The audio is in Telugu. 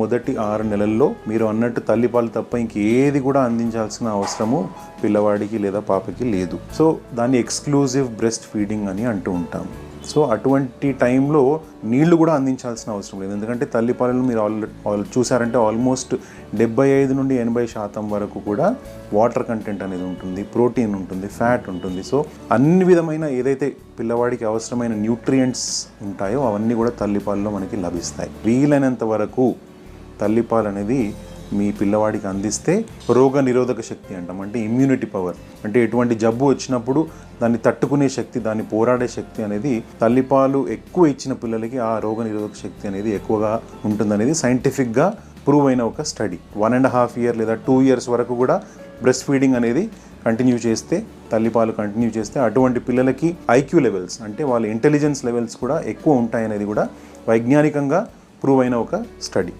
మొదటి ఆరు నెలల్లో మీరు అన్నట్టు తల్లిపాలు తప్ప ఇంకేది కూడా అందించాల్సిన అవసరము పిల్లవాడికి లేదా పాపకి లేదు. సో దాన్ని ఎక్స్క్లూజివ్ బ్రెస్ట్ ఫీడింగ్ అని అంటూ ఉంటాం. సో అటువంటి టైంలో నీళ్ళు కూడా అందించాల్సిన అవసరం లేదు. ఎందుకంటే తల్లిపాలను మీరు ఆల్ చూసారంటే ఆల్మోస్ట్ డెబ్బై ఐదు నుండి ఎనభై శాతం వరకు కూడా వాటర్ కంటెంట్ అనేది ఉంటుంది ప్రోటీన్ ఉంటుంది ఫ్యాట్ ఉంటుంది. సో అన్ని విధమైన ఏదైతే పిల్లవాడికి అవసరమైన న్యూట్రియంట్స్ ఉంటాయో అవన్నీ కూడా తల్లిపాలలో మనకి లభిస్తాయి. వీలైనంత వరకు తల్లిపాలు అనేది మీ పిల్లవాడికి అందిస్తే రోగ నిరోధక శక్తి అంటాం. అంటే ఇమ్యూనిటీ పవర్ అంటే ఎటువంటి జబ్బు వచ్చినప్పుడు దాన్ని తట్టుకునే శక్తి దాన్ని పోరాడే శక్తి అనేది తల్లిపాలు ఎక్కువ ఇచ్చిన పిల్లలకి ఆ రోగ నిరోధక శక్తి అనేది ఎక్కువగా ఉంటుందనేది సైంటిఫిక్గా ప్రూవ్ అయిన ఒక study one and half year లేదా టూ ఇయర్స్ వరకు కూడా బ్రెస్ట్ ఫీడింగ్ అనేది కంటిన్యూ చేస్తే తల్లిపాలు కంటిన్యూ చేస్తే అటువంటి పిల్లలకి ఐక్యూ లెవెల్స్ అంటే వాళ్ళ ఇంటెలిజెన్స్ లెవెల్స్ కూడా ఎక్కువ ఉంటాయనేది కూడా వైజ్ఞానికంగా ప్రూవ్ అయిన ఒక స్టడీ